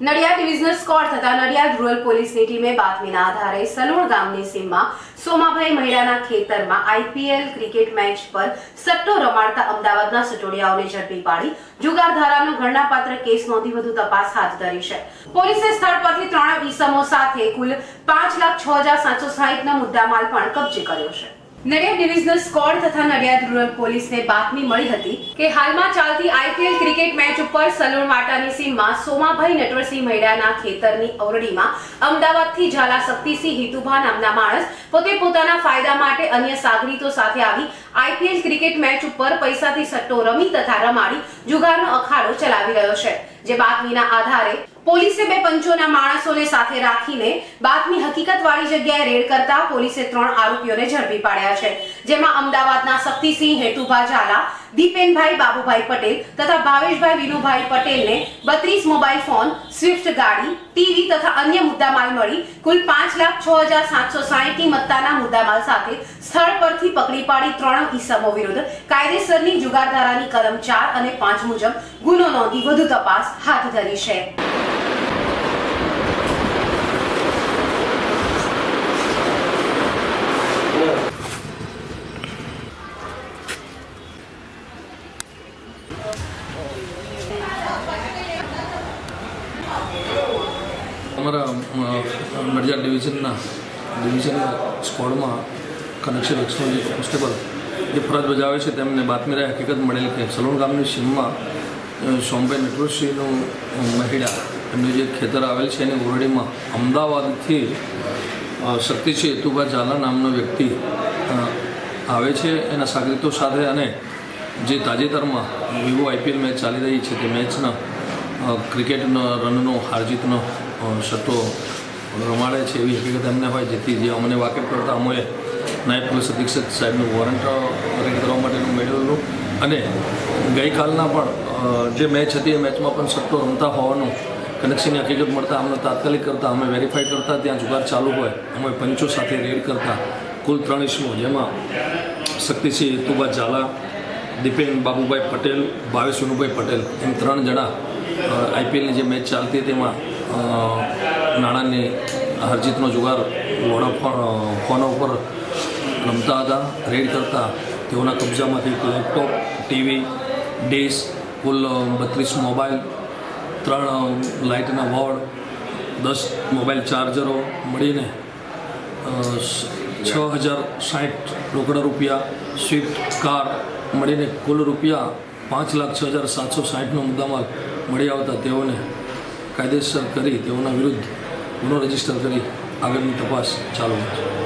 Nadiad divisional squad થતા Nadiad rural પોલીસની ટીમે બાતમીના આધારે સલુણ ગામની સીમમાં સોમાભાઈ મહિડાના ખેતરમાં આઈપીએલ ક્રિકેટ મેચ પર સટ્ટો રમાડતા અમદાવાદના સટોડિયાઓને ઝડપી પાડી જુગાર ધારાનો ગણનાપાત્ર કેસ નોંધી વધુ તપાસ હાથ ધરી છે. પોલીસે સ્થળ પરથી ત્રણ ઈસમો સાથે કુલ પાંચ લાખ છ હજાર સાતસો સાહીઠનો મુદ્દામાલ પણ કબજે કર્યો છે. નડિયાદ ડિવિઝનલ સ્કોડ તથા નડિયાદ રૂરલ પોલીસને બાતમી મળી હતી કે હાલમાં ચાલતી આઈપીએલ ક્રિકેટ મેચ ઉપર સલોણ વાટાની સીમમાં સોમાભાઈ નટવરસિંહ મહેડાના ખેતરની ઓરડીમાં અમદાવાદથી ઝાલા શક્તિસિંહ હિતુભા નામના માણસ પોતે પોતાના ફાયદા માટે અન્ય સાગરીતો સાથે આવી આઈપીએલ ક્રિકેટ મેચ ઉપર પૈસાથી સટ્ટો રમી તથા રમાડી જુગારનો અખાડો ચલાવી રહ્યો છે. જે બાતમીના આધારે પોલીસે બે પંચોના માણસોને સાથે રાખીને બાતમી હકીકતવાળી જગ્યાએ રેડ કરતા પોલીસે ત્રણ આરોપીઓને ઝડપી પાડ્યા છે. જેમાં અમદાવાદના શક્તિસિંહ હેતુભા ઝાલા દીપેનભાઈ બાબુભાઈ પટેલ તથા ભાવેશભાઈ વિનુભાઈ પટેલને બત્રીસ મોબાઈલ ફોન, સ્વિફ્ટ ગાડી, ટીવી તથા અન્ય મુદ્દામાલ મળી કુલ પાંચ લાખ છ હજાર સાતસો સાહીઠની મત્તાના મુદ્દામાલ સાથે સ્થળ પરથી પકડી પાડી ત્રણ ઈસમો વિરુદ્ધ કાયદેસરની જુગારધારાની કલમ ચાર અને પાંચ મુજબ ગુનો નોંધી વધુ તપાસ હાથ ધરી છે. અમારા નડિયાદ ડિવિઝનના ડિવિઝન સ્કોડમાં કનેક્શન એક્સપોઝી કોન્સ્ટેબલ જે ફરજ બજાવે છે તેમને બાતમી રહે હકીકત મળેલ કે સલોણ ગામની સીમમાં અ, સોમભાઈ નટવરસિંહનું મહિડા એમનું જે ખેતર આવેલ છે એની ઓરડીમાં અમદાવાદથી શક્તિસિંહ હેતુભા ઝાલા નામનો વ્યક્તિ આવે છે એના સાગરીતો સાથે અને જે તાજેતરમાં વિવો આઈપીએલ મેચ ચાલી રહી છે તે મેચના ક્રિકેટનો રનનો હારજીતનો સટ્ટો રમાડે છે એવી હકીકત એમને હોય, જેથી જે અમને વાકેફ કરતા અમોએ નાયબ પોલીસ અધિક્ષક સાહેબનું વોરંટ અરેન્જ કરવા માટેનું મેળવેલું અને ગઈકાલના પણ જે મેચ હતી એ મેચમાં પણ સટ્ટો રમતા હોવાનું કનેક્શનની હકીકત મળતા, અમને તાત્કાલિક કરતાં, અમે વેરીફાઈ કરતા, ત્યાં જુગાર ચાલુ હોય, અમે પંચો સાથે રેડ કરતા. કુલ ત્રણ ઇસમો, જેમાં શક્તિસિંહ હેતુભા ઝાલા, દીપેન બાબુભાઈ પટેલ ભાવેશ પટેલ, એમ ત્રણ જણા આઈપીએલની જે મેચ ચાલતી તેમાં નાણાંની હરજીતનો જુગાર વોડા ફોન ઉપર રમતા હતા, રેડ કરતા તેઓના કબજામાંથી લેપટોપ, ટીવી, ડીશ, કુલ બત્રીસ મોબાઈલ, ત્રણ લાઇટના વોર્ડ દસ મોબાઈલ ચાર્જરો મળીને છ હજાર સાઠ રોકડા રૂપિયા સ્વિફ્ટ કાર મળીને કુલ રૂપિયા પાંચ લાખ છ હજાર સાતસો સાઠનો મુદ્દામાલ મળી આવતા તેઓને કાયદેસર કરી તેઓના વિરુદ્ધ ગુનો રજિસ્ટર કરી આગળની તપાસ ચાલુ છે